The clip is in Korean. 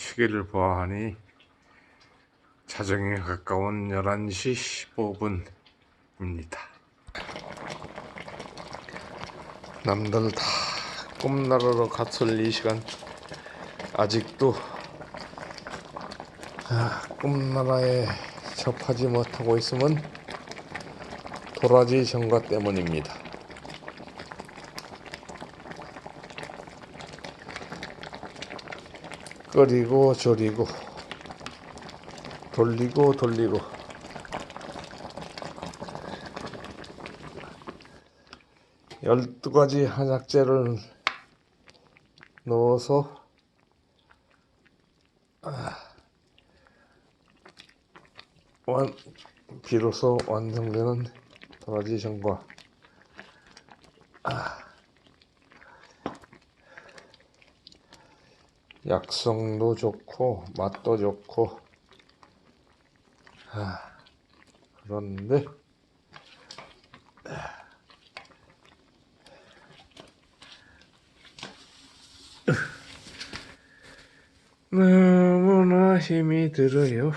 시계를 보아하니 자정에 가까운 11시 15분입니다. 남들 다 꿈나라로 갔을 이 시간 아직도 아, 꿈나라에 접하지 못하고 있으면 도라지 정과 때문입니다. 끓이고 졸이고 돌리고 돌리고. 열두 가지 한약재를 넣어서 아, 완 비로소 완성되는 도라지 전과 약성도 좋고 맛도 좋고. 아, 그런데. 너무나 힘이 들어요.